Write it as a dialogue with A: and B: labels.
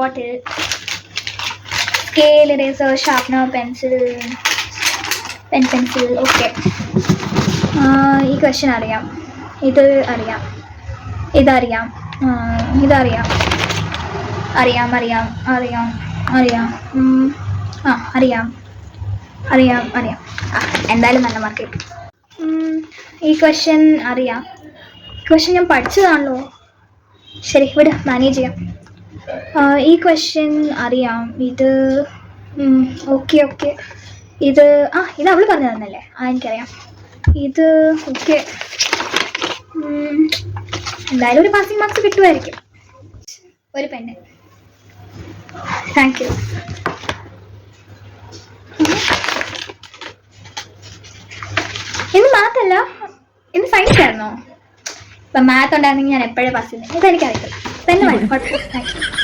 A: Bottle scale, eraser, sharpener, pencil, pen pencil okay ഈ question അറിയാം. ഇത് അറിയാം. ഇതറിയാം. ഇതറിയാം. അറിയാം അറിയാം അറിയാം അറിയാം. ആ അറിയാം. അറിയാം അറിയാം. ആ എന്തായാലും നല്ല മാർക്ക് കിട്ടും. ഈ ക്വസ്റ്റ്യൻ അറിയാം. ക്വസ്റ്റ്യൻ ഞാൻ പഠിച്ചതാണല്ലോ. ശരി ഇവിടെ മാനേജ് ചെയ്യാം. ഈ ക്വസ്റ്റ്യൻ അറിയാം. ഇത് ഓക്കെ ഓക്കെ ഇത് ആ ഇത് അവൾ പറഞ്ഞു തന്നല്ലേ ആ എനിക്കറിയാം. ഇത് ഓക്കെ എന്തായാലും ഒരു പാസിംഗ് മാർക്സ് കിട്ടുമായിരിക്കും. ഒരു പെണ്ണ് താങ്ക് യു ഇന്ന് മാത്തല്ല ഇന്ന് സയൻസ് ആയിരുന്നോ? ഇപ്പം മാത്ത് ഉണ്ടായിരുന്നെങ്കിൽ ഞാൻ എപ്പോഴും പാസ് ചെയ്യുന്നത് ഇതെനിക്കറിയില്ല പെണ്ണ് വേണം കുഴപ്പമില്ല താങ്ക് യു